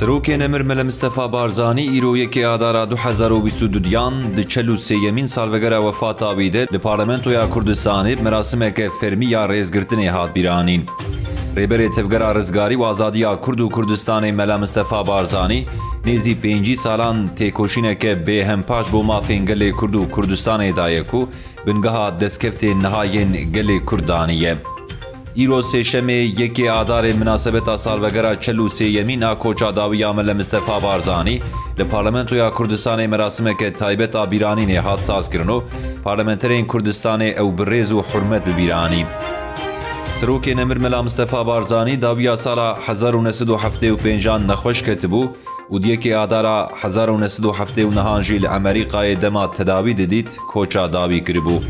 Serokên Emir Mele Mistefa Barzanî îro yekê adara 2022 yan di çel û sêyemîn salvegera wefata wî de li Parlamentoya Kurdistanê merasimeke fermî ya rêzgirtinê hat bîranîn. Rêberê tevgera rizgarî û azadiya Kurd û Kurdistanê Mele Mistefa Barzanî nêzî pêncî salan têkoşîneke bêhempaş bo mafên gelê Kurd û Kurdistanê daye ku bingeha destkeftên nihayên gelê Kurdanî ye. یرو سیشم یکی آدار مناسبت اصال وگر چلو سی یمین ها کوچا داوی آمل مستفا بارزانی لپارلمنتو یا کردستان مراسم که تایبت آبیرانی نهاد ساز کرنو پارلمنترین کردستان او بریز و حرمت ببیرانی سروک نمر ملا مستفا بارزانی داوی آسالا 1975 نخوش کتبو و دیگه آدارا 1979 نهانجیل امریکای دما تداوی دیدید کوچا داوی کربو.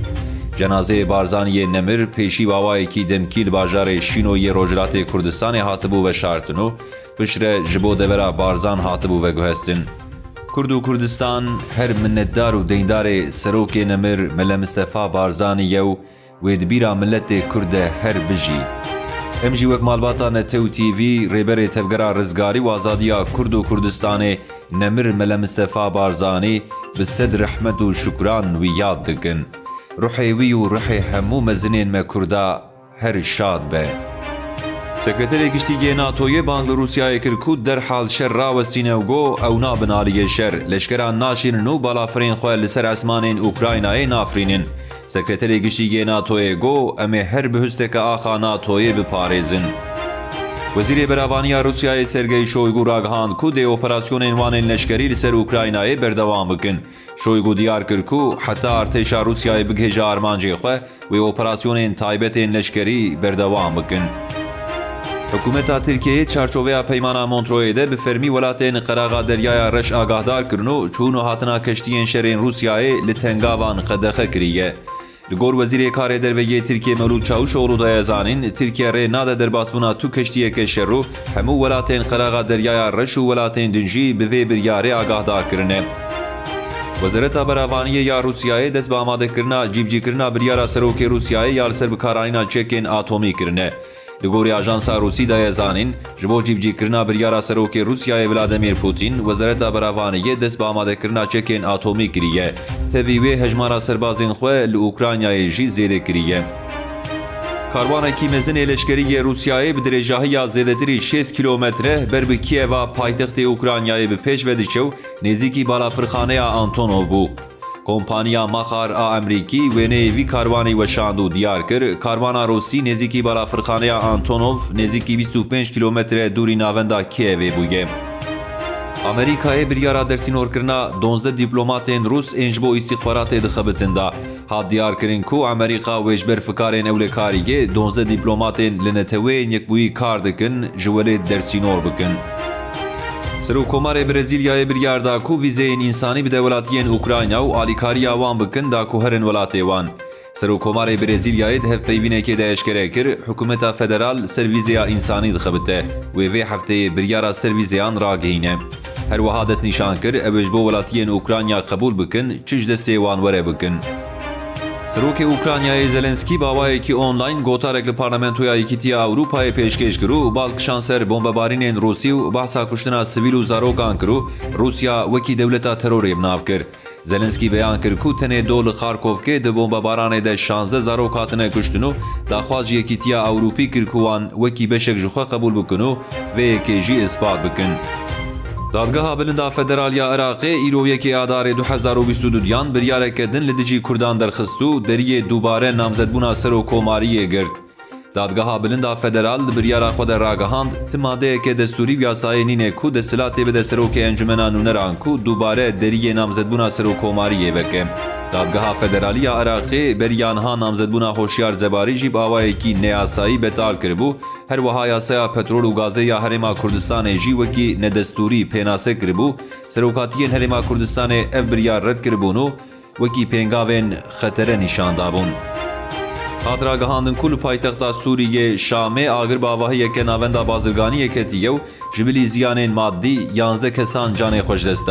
Cenazeyê Barzaniyê Nemir pêşî bawayekî demkî li bajarê Şînoyê Rojhilatê Kurdistanê hatibû veşartin û piştre ji bo devera Barzan hatibû veguhestin. Kurd û Kurdistan her minnetdar û deyndarê serokê Nemir Mele Mistefa Barzanî ye û wê di bîra milletê Kurd de her bijî. Em jî wek malbata Netew TV rêberê tevgera rizgarî û azadiya Kurd û Kurdistanê Nemir Mele Mistefa Barzanî bi sed rehmet û şükran wî روحی وی و روحی همو مزنین ما کردا هر شاد به. سکرتری گشتی ناتوی باند روسیای کرکود در حال شر را و سینه گو او نابن آلی شر. لشکران ناشین نو بالافرین خواه لسر اسمانین اوکراینای نافرینین. سکرتری گشتی ناتوی گو امه هر بهسته آخا ناتوی بپارزن وزیر بەراوانیە روسیه سرگی شویگو راگهان کو دێ اپراسیون ێنوانێن لەشکەری لەسەر اوکراینای بردوام بکن. شویگو دیار کرد ای بگه ئارتێشا رووسای وی ئارمانجێخە وێ تایبت تایبەتێن لشکری بردوام بکن. حکومت ترکیه چارچۆڤەیە ده مۆنتۆیدە ولاته فەرمی وڵاتێن قەراغا دەریایە ڕەش ئاگادارکردن و چونو هاتنا کەشتیان شرین روسیه ای لتنگاوان قەدەخە کریه. Şerên Rûsyayê li tengavan qedexe kiriye. Li gor Wezîrê Karê Derveyê Tirkiye Mevlûd Çavuşoğlu daye zanîn, Tirkiye rê nade derbasbûna tu keştiyeke şer û hemû welatên qeraxa deryaya reş û welatên din jî bi vê biryarê agahdar kirine. Wezareta Beravaniyê ya Rûsyayê dest bi amadekirina cîbcîkirina biryara serokê Rûsyayê ya li ser bikaranîna çekên atomî kirine. Ajansa Rûsî daye zanîn, ji bo cîbcîkirina biryara serokê Rûsyayê Vladimir Putin, Wezareta Beravaniyê dest bi amadekirina çekên atomî kiriye. Tevî wê hejmara serbazên xwe li Ukraynayê jî zêde kiriye. Karwanekî mezinê leşkeriyê Rûsyayê bi dirêjahiya zêdetirî 6 kilometre ber bi Kieva paytextê Ukraynayê bi pêş ve diçe û nêzîkî balafirxaneya Antonov bû. A Emerîkî wêneyê vî karwanê weşand û diyar kir, karwana Rûsî nêzîkî balafirxaneya Antonov nêzîkî 25 kilometre dûrî navenda Kievê bûye. Amerîkayê biryara dersînorkirina 12 dîplomatên Rûs ên ji bo îstîxbaratê dixebitin da. Hat diyar kirin ku Amerîka wê ji ber fikarên ewlekarîgê 12 dîplomatên li neteweyên bikin. Serokkomarê Brezilyayê biryar ku vîzeyên însanî bide welatiyên Ukrayna û alîkariya wan bikin da ku herin welatê wan. Serokkomarê Brezilyayê di hevpeyvînekê de eşkere kir, hikûmeta federal ser vîzeya însanî dixebite. Wê vê hefteyê biryara ser vîzeyan ragihîne. Her wiha dest nîşan kir ew ê ji bo welatiyên Ukrayna qebûl bikin, çi ji destê wan were. Serokê Ukraynayê Zelenskî bawayekî online gotarek li Parlamentoya Yekîtiya Ewropayê pêşkêş kir û balkişan ser bombebarînên Rûsî û behsa kuştina sivîl û zarokan kir û Rûsya wekî dewleta terorê binav kir. Zelenskî beyan kir ku tenê do li Xarkovkê di bombebaranê de 16 zarok hatine kuştin û daxwaz ji Yekîtiya Ewropî kir ku wan wekî beşek ji xwe qebûl bikin û bikin. Dadgeha Bilinda Federalya Iraqê îro yekê adarê 2022 yan biryareke din li dijî Kurdan derxist û deriyê dubare namzedbûna serokkomariyê girt. Dadgeha Bilinda Federal li biryara xwe de ragihand ti madeyeke destûrî û yasayê nîne ku desilatê bide serokê encumena nûneran ku dubare deriyê namzedbûna serokkomariyê دادگاه فدرالی عراقی بر یانها نامزدبونا هوشیار زباری جیب آوایکی نیاسایی بتال کربو هر وها یاسای پترول و گازه یا هرما کردستان جی وکی ندستوری پیناسه کربو سروکاتی هرما کردستان اف بریار رد کربونو وکی پینگاوین خطر نشان دابون. Nîşan dabûn. Hatra gihandin ku li paytexta Sûriyê Şamê agir bavahiyeke navenda bazirganiyê ketiye û ji bilî ziyanên maddî 11 kesan canê xwe ji dest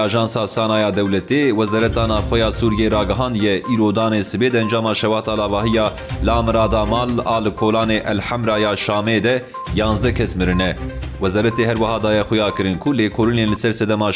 Ajansa Sanaya Dewletê Wezareta Navxweya Sûriyê ragihandiye îrodanê sibê de encama şewata lavahiya Lamira Damal a li kolanê El Hemra ya Şamê de 11 kes mirine. Wezaretê her wiha daye xuya kirin ku lêkolînên li ser sedema.